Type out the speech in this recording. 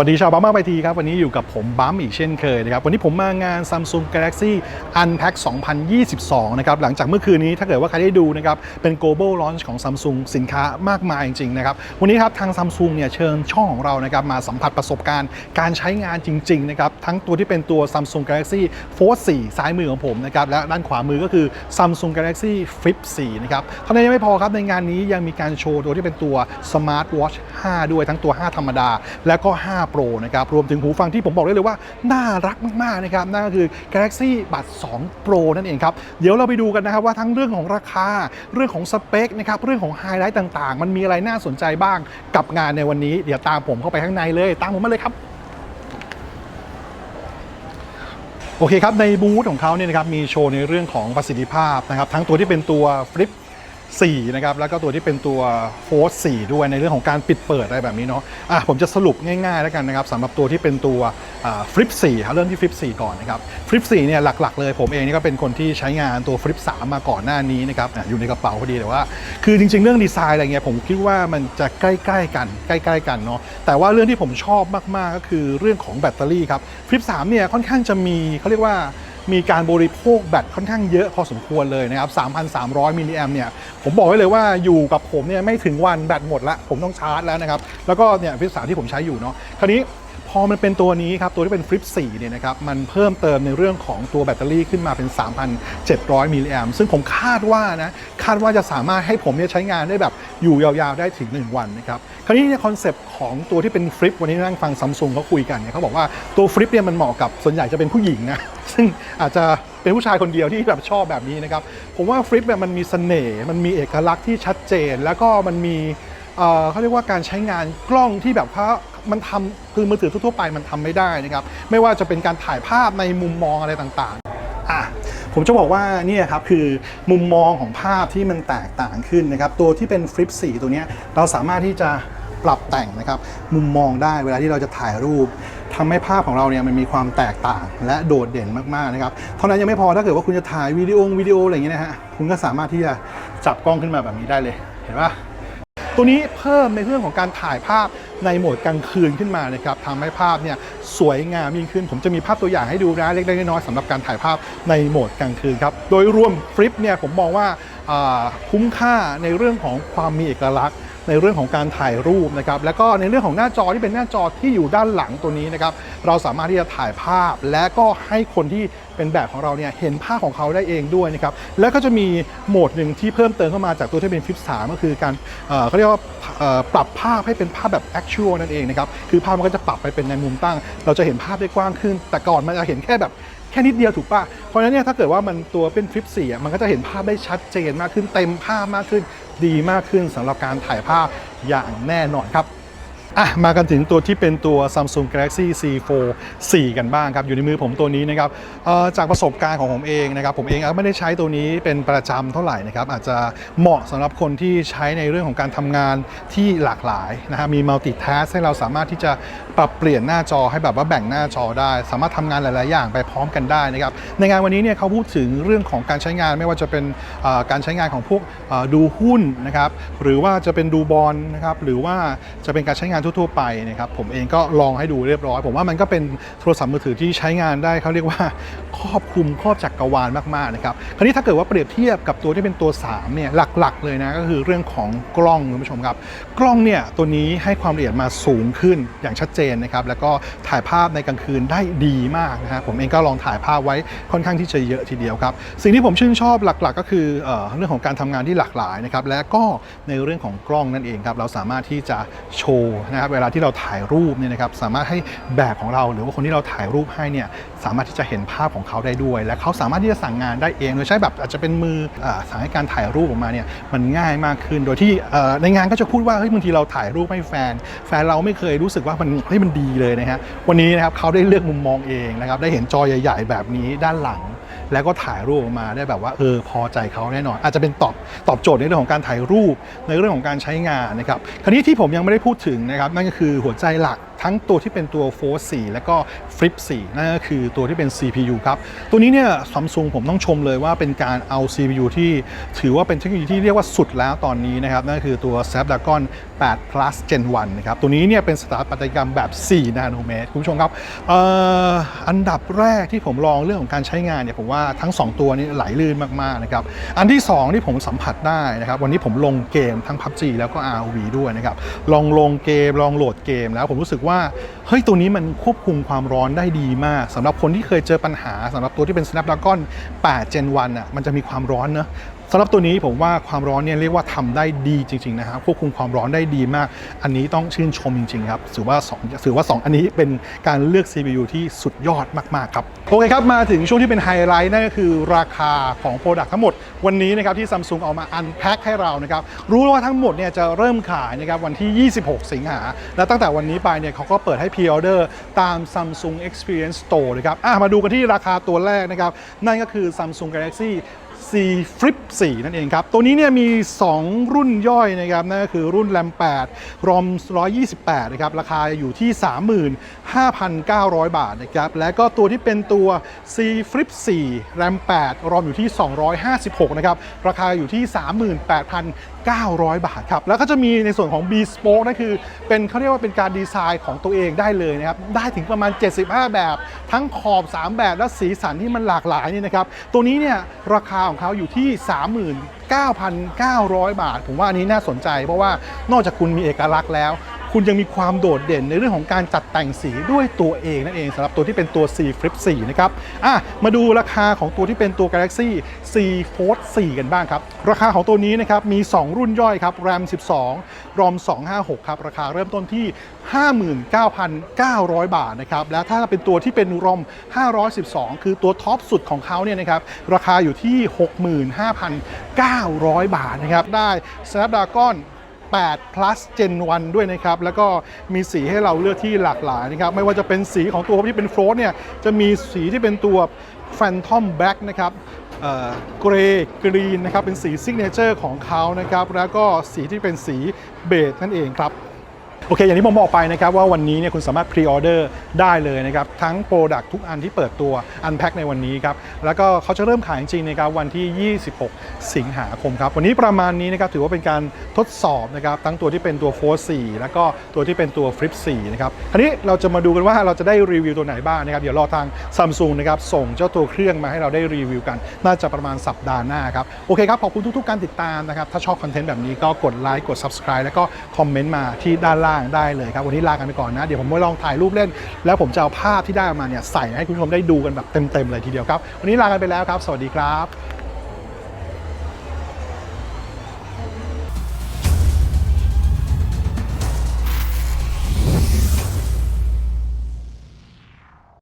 วัสดีชาวบัมมาไปทีครับ วันนี้อยู่กับผมบัมอีกเช่นเคยนะครับ วันนี้ผมมางาน Samsung Galaxy Unpack 2022 นะครับ หลังจากเมื่อคืนนี้ถ้าเกิดว่าใครได้ดูนะครับ เป็น global launch ของ Samsung สินค้ามากมายจริง ๆ นะครับ วันนี้ครับ ทาง Samsung เนี่ยเชิญช่องของเรานะครับ มาสัมผัสประสบการณ์การใช้งานจริง ๆ นะครับ ทั้งตัวที่เป็นตัว Samsung Galaxy Fold 4 ซ้ายมือของผมนะครับ และด้านขวามือก็คือ Samsung Galaxy Flip 4 นะครับเท่านั้นยังไม่พอครับในงานนี้ยังมีการโชว์ตัวที่เป็นตัว Smart Watch 5 ด้วยทั้งตัว 5 ธรรมดา และก็5 Pro นะครับ รวมถึงหูฟังที่ผมบอกได้เลยว่า น่ารักมาก ๆ นะครับ นั่นก็คือ Galaxy Buds 2 Pro นั่นเองครับ เดี๋ยวเราไปดูกันนะครับว่าทั้งเรื่องของราคา เรื่องของสเปคนะครับ เรื่องของไฮไลท์ต่าง ๆ มันมีอะไรน่าสนใจบ้างกับงานในวันนี้ เดี๋ยวตามผมเข้าไปข้างในเลย ตามผมมาเลยครับโอเคครับ ในบูธของเขาเนี่ยนะครับมีโชว์ในเรื่องของประสิทธิภาพนะครับทั้งตัวที่เป็นตัว Flip 4 นะครับ แล้วก็ตัวที่เป็นตัว Fold 4ด้วยในเรื่องของการปิดเปิดอะไรแบบนี้เนาะอะผมจะสรุปง่ายๆแล้วกันนะครับสำหรับตัวที่เป็นตัวอ่า Flip 4ครับเริ่มที่ Flip 4ก่อนนะครับ Flip 4เนี่ยหลักๆเลยผมเองนี่ก็เป็นคนที่ใช้งานตัว Flip 3มาก่อนหน้านี้นะครับอะอยู่ในกระเป๋าพอดีแต่ว่า คือจริง ๆ เรื่องดีไซน์อะไรเงี้ยผมคิดว่ามันจะใกล้ๆกันใกล้ ๆ กันเนาะแต่ว่าเรื่องที่ผมชอบมากๆก็คือเรื่องของแบตเตอรี่ครับ Flip 3เนี่ยค่อนข้างจะมีเขาเรียกว่า มีการบริโภคแบตค่อนข้างเยอะพอสมควรเลยนะครับ3,300มิลลิแอมเนี่ยผมบอกไว้เลยว่าอยู่กับผมเนี่ยไม่ถึงวันแบตหมดละผมต้องชาร์จแล้วนะครับแล้วก็เนี่ยฟิสสามที่ผมใช้อยู่เนาะคราวนี้ พอมันเป็นตัวนี้ครับ ตัวที่เป็นฟลิป4เนี่ยนะครับ มันเพิ่มเติมในเรื่องของตัวแบตเตอรี่ขึ้นมาเป็น 3,700 มิลลิแอมซึ่งผมคาดว่านะ คาดว่าจะสามารถให้ผมเนี่ยใช้งานได้แบบอยู่ยาวๆ ได้ถึง 1 วันนะครับ คราวนี้เนี่ยคอนเซปต์ของตัวที่เป็นฟลิปวันนี้นั่งฟังซัมซุงเขาคุยกันเนี่ยเขาบอกว่าตัวฟลิปเนี่ยมันเหมาะกับส่วนใหญ่จะเป็นผู้หญิงนะ ซึ่งอาจจะเป็นผู้ชายคนเดียวที่แบบชอบแบบนี้นะครับ ผมว่าฟลิปเนี่ยมันมีเสน่ห์ มันมีเอกลักษณ์ที่ชัดเจน แล้วก็มันมี เขาเรียกว่าการใช้งานกล้องที่แบบเขามันทำคือมือถือทั่วๆไปมันทำไม่ได้นะครับไม่ว่าจะเป็นการถ่ายภาพในมุมมองอะไรต่างๆอะผมจะบอกว่านี่ครับคือมุมมองของภาพที่มันแตกต่างขึ้นนะครับตัวที่เป็นฟลิป4ตัวนี้เราสามารถที่จะปรับแต่งนะครับมุมมองได้เวลาที่เราจะถ่ายรูปทำให้ภาพของเราเนี่ยมันมีความแตกต่างและโดดเด่นมากๆนะครับเท่านั้นยังไม่พอถ้าเกิดว่าคุณจะถ่ายวิดีโอวิดีโออะไรอย่างเงี้ยนะฮะคุณก็สามารถที่จะจับกล้องขึ้นมาแบบนี้ได้เลยเห็นปะ ตัวนี้เพิ่มในเรื่องของการถ่ายภาพในโหมดกลางคืนขึ้นมานะครับทำให้ภาพเนี่ยสวยงามยิ่งขึ้น ผมจะมีภาพตัวอย่างให้ดูนะเล็กๆน้อยๆสำหรับการถ่ายภาพในโหมดกลางคืนครับโดยรวมฟลิปเนี่ยผมมองว่าอ่าคุ้มค่าในเรื่องของความมีเอกลักษณ์ ในเรื่องของการถ่ายรูปนะครับแล้วก็ในเรื่องของหน้าจอที่เป็นหน้าจอที่อยู่ด้านหลังตัวนี้นะครับเราสามารถที่จะถ่ายภาพ และก็ให้คนที่เป็นแบบของเราเนี่ยเห็นภาพของเขาได้เองด้วยนะครับแล้วก็จะมีโหมดหนึ่งที่เพิ่มเติมเข้ามาจากตัวที่เป็นฟิปสามก็คือการเเขาเรียกว่าปรับภาพให้เป็นภาพแบบ actual นั่นเองนะครับคือภาพมันก็จะปรับไปเป็นในมุมตั้ง เราจะเห็นภาพได้กว้างขึ้น แต่ก่อนมันจะเห็นแค่แบบแค่นิดเดียวถูกป่ะ เพราะฉะนั้นเนี่ยถ้าเกิดว่ามันตัวเป็นฟลิปสี่มันก็จะเห็นภาพได้ชัดเจนมากขึ้นเต็มภาพมากขึ้น ดีมากขึ้นสำหรับการถ่ายภาพอย่างแน่นอนครับ อะมากันถึงตัวที่เป็นตัว Samsung Galaxy C4 4 กันบ้างครับ อยู่ในมือผมตัวนี้นะครับจากประสบการณ์ของผมเองนะครับ ผมเองไม่ได้ใช้ตัวนี้เป็นประจำเท่าไหร่นะครับ อาจจะเหมาะสำหรับคนที่ใช้ในเรื่องของการทำงานที่หลากหลายนะฮะมีมัลติทัสให้เราสามารถที่จะปรับเปลี่ยนหน้าจอให้แบบว่าแบ่งหน้าจอได้ สามารถทำงานหลาย ๆ อย่างไปพร้อมกันได้นะครับ ในงานวันนี้เนี่ยเขาพูดถึงเรื่องของการใช้งานไม่ว่าจะเป็นการใช้งานของพวกดูหุ้นนะครับหรือว่าจะเป็นดูบอลนะครับหรือว่าจะเป็นการใช้งานทั่วๆไปนะครับผมเองก็ลองให้ดูเรียบร้อย ผมว่ามันก็เป็นโทรศัพท์มือถือที่ใช้งานได้เขาเรียกว่าครอบคลุมครอบจักรวาลมากๆนะครับคราวนี้ถ้าเกิดว่าเปรียบเทียบกับตัวที่เป็นตัว3เนี่ยหลักๆ เลยนะก็คือเรื่องของกล้องคุณผู้ชมครับ กล้องเนี่ยตัวนี้ให้ความละเอียดมาสูงขึ้นอย่างชัดเจนนะครับแล้วก็ถ่ายภาพในกลางคืนได้ดีมากนะฮะผมเองก็ลองถ่ายภาพไว้ค่อนข้างที่จะเยอะทีเดียวครับสิ่งที่ผมชื่นชอบหลักๆ ก็คือเออเรื่องของการทำงานที่หลากหลายนะครับและก็ในเรื่องของกล้องนั่นเองครับเราสามารถที่จะโชว์นะครับเวลาที่เราถ่ายรูปเนี่ยนะครับสามารถให้แบบของเราหรือว่าคนที่เราถ่ายรูปให้เนี่ยสามารถที่จะเห็นภาพของเขาได้ด้วย และเขาสามารถที่จะสั่งงานได้เองโดยใช้แบบอาจจะเป็นมืออสั่งให้การถ่ายรูปออกมาเนี่ยมันง่ายมากขึ้น โดยที่ในงานก็จะพูดว่าเฮ้ยบางทีเราถ่ายรูปให้แฟน แฟนเราไม่เคยรู้สึกว่ามันเฮ้ยมันดีเลยนะฮะวันนี้นะครับเขาได้เลือกมุมมองเองนะครับได้เห็นจอใหญ่ ๆ แบบนี้ด้านหลัง แล้วก็ถ่ายรูปออกมาได้แบบว่าเออพอใจเขาแน่นอน อาจจะเป็นตอบตอบโจทย์ในเรื่องของการถ่ายรูปในเรื่องของการใช้งานนะครับคราวนี้ที่ผมยังไม่ได้พูดถึงนะครับนั่นก็คือหัวใจหลักทั้งตัวที่เป็นตัว Force 4 แล้วก็ Flip 4 นั่นก็คือตัวที่เป็น CPU ครับ ตัวนี้เนี่ยซัมซุงผมต้องชมเลยว่าเป็นการเอา CPU ที่ถือว่าเป็นเทคโนโลยีที่เรียกว่าสุดแล้วตอนนี้นะครับ นั่นก็คือตัว Snapdragon 8 plus Gen 1นะครับ ตัวนี้เนี่ยเป็นสถาปัตยกรรมแบบ 4 นาโนเมตร คุณผู้ชมครับเอ่ออันดับแรกที่ผมลองเรื่องของการใช้งานเนี่ยผมว่าทั้ง 2 ตัวนี้ไหลลื่นมาก ๆ นะครับ อันที่ 2 ที่ผมสัมผัสได้นะครับ วันนี้ผมลงเกมทั้ง PUBG แล้วก็ ROV ด้วยนะครับ ลองลงเกมลองโหลดเกมแล้วผมรู้สึกว่าเฮ้ยตัวนี้มันควบคุมความร้อนได้ดีมากสำหรับคนที่เคยเจอปัญหาสำหรับตัวที่เป็น Snapdragon 8 Gen 1อะมันจะมีความร้อนเนอะ สำหรับตัวนี้ผมว่าความร้อนเนี่ยเรียกว่าทำได้ดีจริงๆนะครับควบคุมความร้อนได้ดีมาก อันนี้ต้องชื่นชมจริงๆครับถือว่า2ถือว่า 2 อันนี้เป็นการเลือก CPU ที่สุดยอดมากๆครับโอเคครับมาถึงช่วงที่เป็นไฮไลท์นั่นก็คือราคาของ Product ทั้งหมด วันนี้นะครับที่ Samsung เอามาอันแพ็คให้เรานะครับรู้ว่าทั้งหมดเนี่ยจะเริ่มขายนะครับวันที่ 26 สิงหาและตั้งแต่วันนี้ไปเนี่ยเขาก็เปิดให้พ r ออเดอร์ตาม Samsung Experience Store นะครับอะมาดูกันที่ราคาตัวแรกนะครับนั่นก็คือ Samsung Galaxy C Flip 4 นั่นเองครับ ตัวนี้เนี่ยมี 2 รุ่นย่อยนะครับ นั่นก็คือรุ่น RAM 8 ROM 128 นะครับ ราคาอยู่ที่ 35,900 บาทนะครับ และก็ตัวที่เป็นตัว C Flip 4 RAM 8 ROM อยู่ที่ 256 นะครับ ราคาอยู่ที่ 38,900 บาทครับ แล้วก็จะมีในส่วนของ B Spoke นั่นคือ เป็นเขาเรียกว่าเป็นการดีไซน์ของตัวเองได้เลยนะครับ ได้ถึงประมาณ 75 แบบ ทั้งขอบ 3 แบบและสีสันที่มันหลากหลายนี่นะครับ ตัวนี้เนี่ยราคาของเขาอยู่ที่ 39,900 บาท ผมว่าอันนี้น่าสนใจ เพราะว่านอกจากคุณมีเอกลักษณ์แล้ว คุณยังมีความโดดเด่นในเรื่องของการจัดแต่งสีด้วยตัวเองนั่นเองสำหรับตัวที่เป็นตัว C Flip 4 นะครับอะมาดูราคาของตัวที่เป็นตัว Galaxy C Fold 4 กันบ้างครับ ราคาของตัวนี้นะครับมี 2 รุ่นย่อยครับ RAM 12 ROM 256 ครับ ราคาเริ่มต้นที่ 59,900 บาทนะครับ แล้วถ้าเป็นตัวที่เป็น ROM 512 คือตัวท็อปสุดของเขาเนี่ยนะครับราคาอยู่ที่ 65,900 บาทนะครับได้ Snapdragon 8 plus Gen 1 ด้วยนะครับ แล้วก็มีสีให้เราเลือกที่หลากหลายนะครับ ไม่ว่าจะเป็นสีของตัวที่เป็นโฟลต์เนี่ย จะมีสีที่เป็นตัว Phantom Black นะครับเกรย์กรีนนะครับ เป็นสีซิกเนเจอร์ของเขานะครับ แล้วก็สีที่เป็นสีเบจนั่นเองครับ โอเค อย่างที่ผมบอกไปนะครับว่าวันนี้เนี่ยคุณสามารถพรีออเดอร์ได้เลยนะครับ ทั้งโปรดักทุกอันที่เปิดตัวอันแพ็คในวันนี้ครับ แล้วก็เขาจะเริ่มขายจริงๆนะครับวันที่ 26 สิงหาคมครับ วันนี้ประมาณนี้นะครับถือว่าเป็นการทดสอบนะครับ ทั้งตัวที่เป็นตัว Force 4แล้วก็ตัวที่เป็นตัว Flip 4นะครับทีนี้เราจะมาดูกันว่าเราจะได้รีวิวตัวไหนบ้างนะครับเดี๋ยวรอทาง Samsung นะครับส่งเจ้าตัวเครื่องมาให้เราได้รีวิวกัน น่าจะประมาณสัปดาห์หน้าครับโอเคครับขอบคุณทุกๆการติดตามนะครับถ้าชอบคอนเทนต์แบบนี้ก็กดไลค์กด Subscribe แล้วก็คอมเมนต์มาที่ด้านล่างได้เลยครับวันนี้ลากันไปก่อนนะ เดี๋ยวผมมาลองถ่ายรูปเล่น แล้วผมจะเอาภาพที่ได้มาเนี่ยใส่ให้คุณผู้ชมได้ดูกันแบบเต็มๆเลยทีเดียวครับ วันนี้ลากันไปแล้วครับ สวัสดีครับ